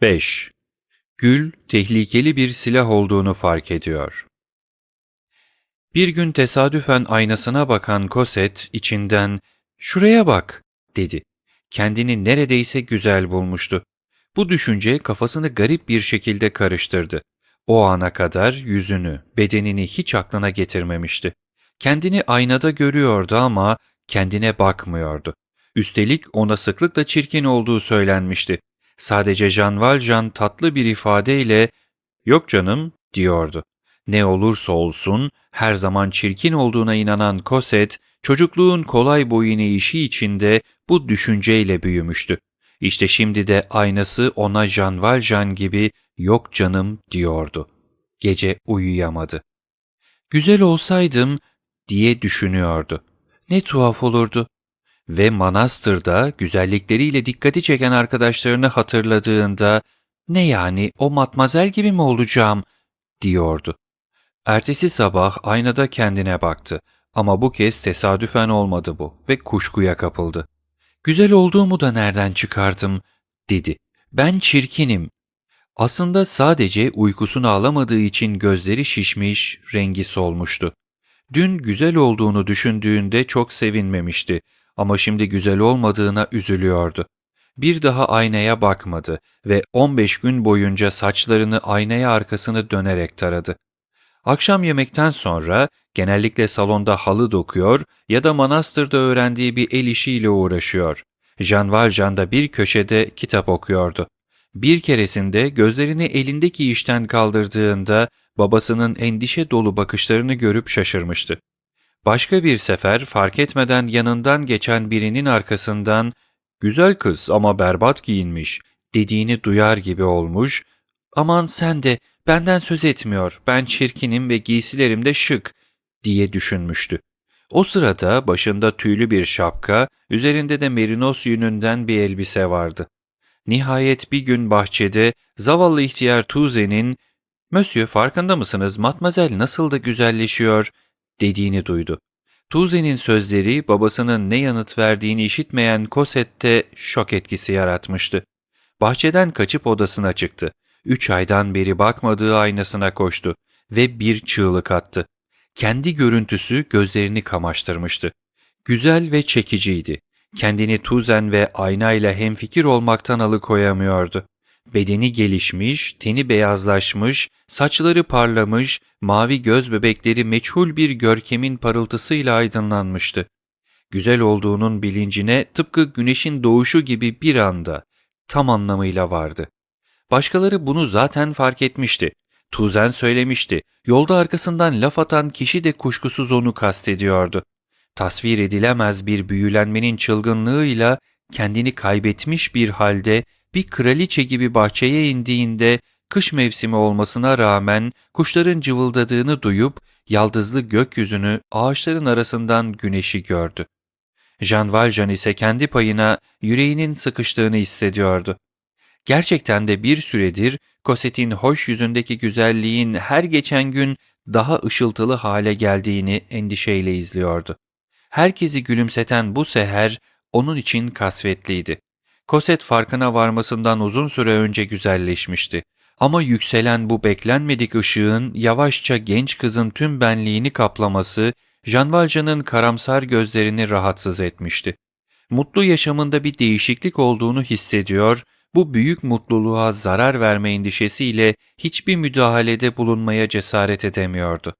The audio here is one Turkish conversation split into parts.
5. Gül, tehlikeli bir silah olduğunu fark ediyor. Bir gün tesadüfen aynasına bakan Koset içinden ''Şuraya bak'' dedi. Kendini neredeyse güzel bulmuştu. Bu düşünce kafasını garip bir şekilde karıştırdı. O ana kadar yüzünü, bedenini hiç aklına getirmemişti. Kendini aynada görüyordu ama kendine bakmıyordu. Üstelik ona sıklıkla çirkin olduğu söylenmişti. Sadece Jean Valjean tatlı bir ifadeyle ''Yok canım'' diyordu. Ne olursa olsun her zaman çirkin olduğuna inanan Cosette, çocukluğun kolay boyun eğişi içinde bu düşünceyle büyümüştü. İşte şimdi de aynası ona Jean Valjean gibi yok canım diyordu. Gece uyuyamadı. Güzel olsaydım diye düşünüyordu. Ne tuhaf olurdu. Ve manastırda güzellikleriyle dikkati çeken arkadaşlarını hatırladığında ne yani o matmazel gibi mi olacağım diyordu. Ertesi sabah aynada kendine baktı ama bu kez tesadüfen olmadı bu ve kuşkuya kapıldı. Güzel olduğumu da nereden çıkardım dedi. Ben çirkinim. Aslında sadece uykusunu alamadığı için gözleri şişmiş, rengi solmuştu. Dün güzel olduğunu düşündüğünde çok sevinmemişti ama şimdi güzel olmadığına üzülüyordu. Bir daha aynaya bakmadı ve 15 gün boyunca saçlarını aynaya arkasını dönerek taradı. Akşam yemekten sonra genellikle salonda halı dokuyor ya da manastırda öğrendiği bir el işiyle uğraşıyor. Jean Valjean da bir köşede kitap okuyordu. Bir keresinde gözlerini elindeki işten kaldırdığında babasının endişe dolu bakışlarını görüp şaşırmıştı. Başka bir sefer fark etmeden yanından geçen birinin arkasından ''Güzel kız ama berbat giyinmiş'' dediğini duyar gibi olmuş, ''Aman sen de benden söz etmiyor, ben çirkinim ve giysilerim de şık'' diye düşünmüştü. O sırada başında tüylü bir şapka, üzerinde de merinos yününden bir elbise vardı. Nihayet bir gün bahçede zavallı ihtiyar Tuze'nin ''Monsieur farkında mısınız matmazel nasıl da güzelleşiyor?'' Dediğini duydu. Tuze'nin sözleri babasının ne yanıt verdiğini işitmeyen Cosette'te şok etkisi yaratmıştı. Bahçeden kaçıp odasına çıktı. Üç aydan beri bakmadığı aynasına koştu ve bir çığlık attı. Kendi görüntüsü gözlerini kamaştırmıştı. Güzel ve çekiciydi. Kendini Tuzen ve aynayla hemfikir olmaktan alıkoyamıyordu. Bedeni gelişmiş, teni beyazlaşmış, saçları parlamış, mavi göz bebekleri meçhul bir görkemin parıltısıyla aydınlanmıştı. Güzel olduğunun bilincine tıpkı güneşin doğuşu gibi bir anda, tam anlamıyla vardı. Başkaları bunu zaten fark etmişti. Tuzen söylemişti. Yolda arkasından laf atan kişi de kuşkusuz onu kastediyordu. Tasvir edilemez bir büyülenmenin çılgınlığıyla kendini kaybetmiş bir halde bir kraliçe gibi bahçeye indiğinde kış mevsimi olmasına rağmen kuşların cıvıldadığını duyup yaldızlı gökyüzünü ağaçların arasından güneşi gördü. Jean Valjean ise kendi payına yüreğinin sıkıştığını hissediyordu. Gerçekten de bir süredir Cosette'in hoş yüzündeki güzelliğin her geçen gün daha ışıltılı hale geldiğini endişeyle izliyordu. Herkesi gülümseten bu seher onun için kasvetliydi. Cosette farkına varmasından uzun süre önce güzelleşmişti. Ama yükselen bu beklenmedik ışığın yavaşça genç kızın tüm benliğini kaplaması Jean Valjean'ın karamsar gözlerini rahatsız etmişti. Mutlu yaşamında bir değişiklik olduğunu hissediyor, bu büyük mutluluğa zarar verme endişesiyle hiçbir müdahalede bulunmaya cesaret edemiyordu.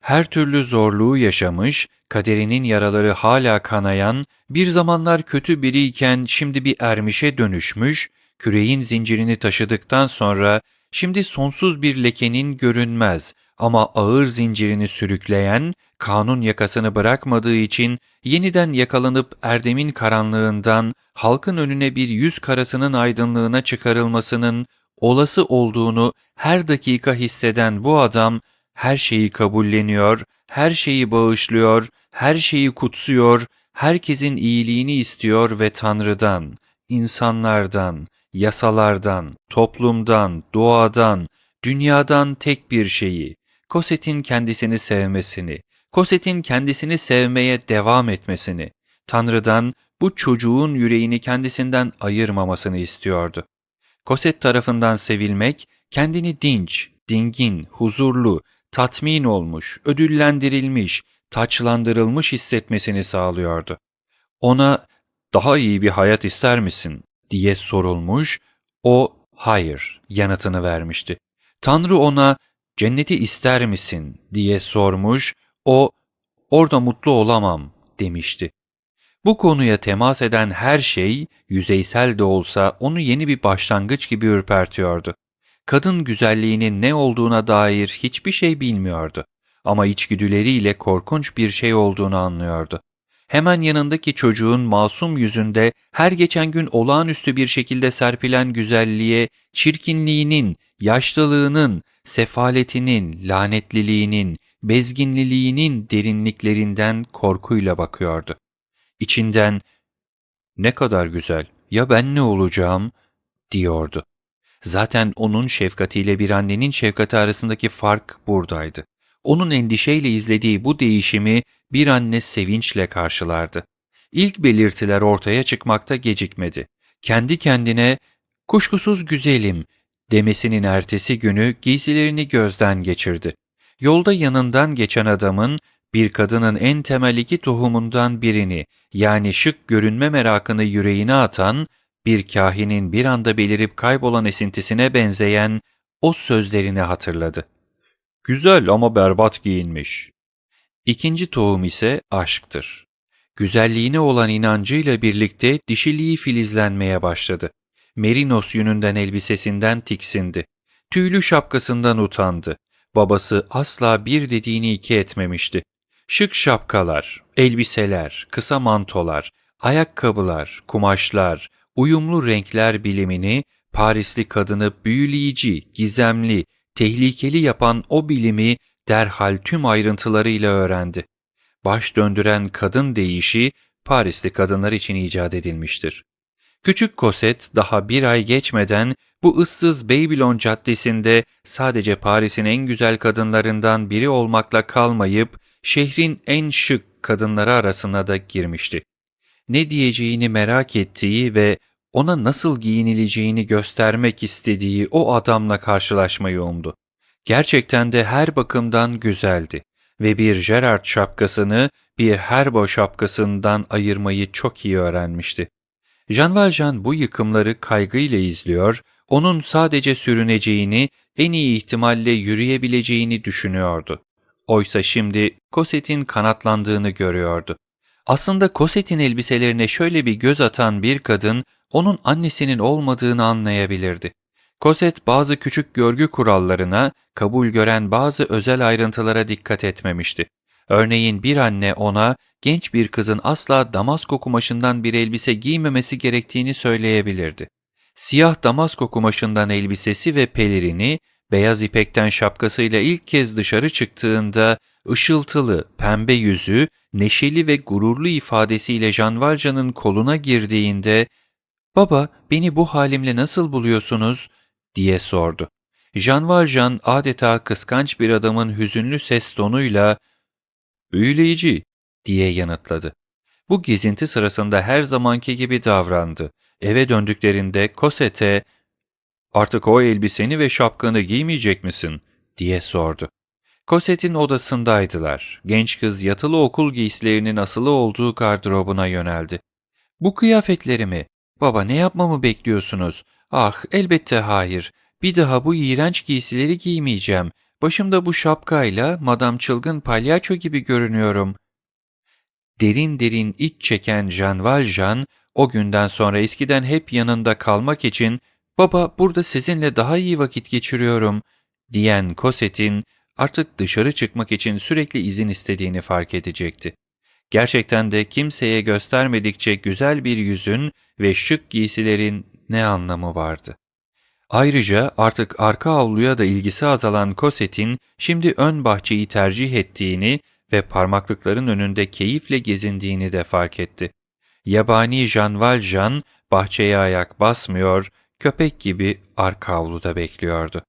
Her türlü zorluğu yaşamış, kaderinin yaraları hala kanayan, bir zamanlar kötü biriyken şimdi bir ermişe dönüşmüş, küreğin zincirini taşıdıktan sonra şimdi sonsuz bir lekenin görünmez ama ağır zincirini sürükleyen, kanun yakasını bırakmadığı için yeniden yakalanıp erdemin karanlığından halkın önüne bir yüz karasının aydınlığına çıkarılmasının olası olduğunu her dakika hisseden bu adam her şeyi kabulleniyor, her şeyi bağışlıyor, her şeyi kutsuyor, herkesin iyiliğini istiyor ve Tanrı'dan, insanlardan, yasalardan, toplumdan, doğadan, dünyadan tek bir şeyi, Koset'in kendisini sevmesini, Koset'in kendisini sevmeye devam etmesini, Tanrı'dan bu çocuğun yüreğini kendisinden ayırmamasını istiyordu. Koset tarafından sevilmek, kendini dinç, dingin, huzurlu, tatmin olmuş, ödüllendirilmiş, taçlandırılmış hissetmesini sağlıyordu. Ona daha iyi bir hayat ister misin diye sorulmuş, o hayır yanıtını vermişti. Tanrı ona cenneti ister misin diye sormuş, o orada mutlu olamam demişti. Bu konuya temas eden her şey yüzeysel de olsa onu yeni bir başlangıç gibi ürpertiyordu. Kadın güzelliğinin ne olduğuna dair hiçbir şey bilmiyordu ama içgüdüleriyle korkunç bir şey olduğunu anlıyordu. Hemen yanındaki çocuğun masum yüzünde her geçen gün olağanüstü bir şekilde serpilen güzelliğe, çirkinliğinin, yaşlılığının, sefaletinin, lanetliliğinin, bezginliliğinin derinliklerinden korkuyla bakıyordu. İçinden ne kadar güzel, ya ben ne olacağım diyordu. Zaten onun şefkatiyle bir annenin şefkati arasındaki fark buradaydı. Onun endişeyle izlediği bu değişimi bir anne sevinçle karşılardı. İlk belirtiler ortaya çıkmakta gecikmedi. Kendi kendine kuşkusuz güzelim demesinin ertesi günü giysilerini gözden geçirdi. Yolda yanından geçen adamın bir kadının en temel iki tohumundan birini yani şık görünme merakını yüreğine atan, bir kahinin bir anda belirip kaybolan esintisine benzeyen o sözlerini hatırladı. Güzel ama berbat giyinmiş. İkinci tohum ise aşktır. Güzelliğine olan inancıyla birlikte dişiliği filizlenmeye başladı. Merinos yününden elbisesinden tiksindi. Tüylü şapkasından utandı. Babası asla bir dediğini iki etmemişti. Şık şapkalar, elbiseler, kısa mantolar, ayakkabılar, kumaşlar, uyumlu renkler bilimini Parisli kadını büyüleyici, gizemli, tehlikeli yapan o bilimi derhal tüm ayrıntılarıyla öğrendi. Baş döndüren kadın deyişi Parisli kadınlar için icat edilmiştir. Küçük Koset daha bir ay geçmeden bu ıssız Babylon caddesinde sadece Paris'in en güzel kadınlarından biri olmakla kalmayıp şehrin en şık kadınları arasına da girmişti. Ne diyeceğini merak ettiği ve ona nasıl giyinileceğini göstermek istediği o adamla karşılaşmayı umdu. Gerçekten de her bakımdan güzeldi ve bir Gerard şapkasını bir Herbo şapkasından ayırmayı çok iyi öğrenmişti. Jean Valjean bu yıkımları kaygıyla izliyor, onun sadece sürüneceğini, en iyi ihtimalle yürüyebileceğini düşünüyordu. Oysa şimdi Cosette'in kanatlandığını görüyordu. Aslında Cosette'in elbiselerine şöyle bir göz atan bir kadın, onun annesinin olmadığını anlayabilirdi. Cosette bazı küçük görgü kurallarına, kabul gören bazı özel ayrıntılara dikkat etmemişti. Örneğin bir anne ona genç bir kızın asla damasko kumaşından bir elbise giymemesi gerektiğini söyleyebilirdi. Siyah damasko kumaşından elbisesi ve pelerini, beyaz ipekten şapkasıyla ilk kez dışarı çıktığında ışıltılı, pembe yüzü, neşeli ve gururlu ifadesiyle Jean Valjean'ın koluna girdiğinde ''Baba, beni bu halimle nasıl buluyorsunuz?'' diye sordu. Jean adeta kıskanç bir adamın hüzünlü ses tonuyla ''Büyüleyici'' diye yanıtladı. Bu gezinti sırasında her zamanki gibi davrandı. Eve döndüklerinde Cosette ''Artık o elbiseni ve şapkanı giymeyecek misin?'' diye sordu. Cosette'in odasındaydılar. Genç kız yatılı okul giysilerinin asılı olduğu gardırobuna yöneldi. ''Bu kıyafetlerimi, baba ne yapmamı bekliyorsunuz? Ah elbette hayır. Bir daha bu iğrenç giysileri giymeyeceğim. Başımda bu şapkayla madam çılgın palyaço gibi görünüyorum. Derin derin iç çeken Jean Valjean o günden sonra eskiden hep yanında kalmak için ''Baba burada sizinle daha iyi vakit geçiriyorum.'' diyen Cosette'in artık dışarı çıkmak için sürekli izin istediğini fark edecekti. Gerçekten de kimseye göstermedikçe güzel bir yüzün ve şık giysilerin ne anlamı vardı? Ayrıca artık arka avluya da ilgisi azalan Cosette'in şimdi ön bahçeyi tercih ettiğini ve parmaklıkların önünde keyifle gezindiğini de fark etti. Yabani Jean Valjean bahçeye ayak basmıyor, köpek gibi arka avluda bekliyordu.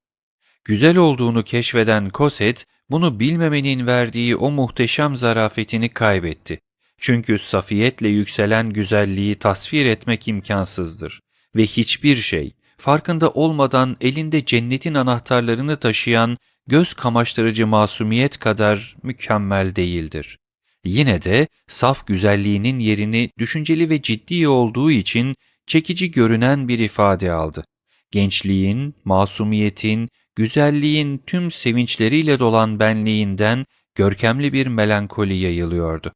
Güzel olduğunu keşfeden Cosette, bunu bilmemenin verdiği o muhteşem zarafetini kaybetti. Çünkü safiyetle yükselen güzelliği tasvir etmek imkansızdır ve hiçbir şey, farkında olmadan elinde cennetin anahtarlarını taşıyan göz kamaştırıcı masumiyet kadar mükemmel değildir. Yine de saf güzelliğinin yerini düşünceli ve ciddi olduğu için çekici görünen bir ifade aldı. Gençliğin, masumiyetin, güzelliğin tüm sevinçleriyle dolan benliğinden görkemli bir melankoli yayılıyordu.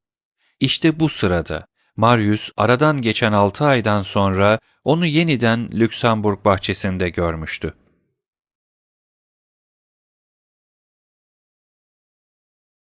İşte bu sırada Marius aradan geçen altı aydan sonra onu yeniden Lüksemburg bahçesinde görmüştü.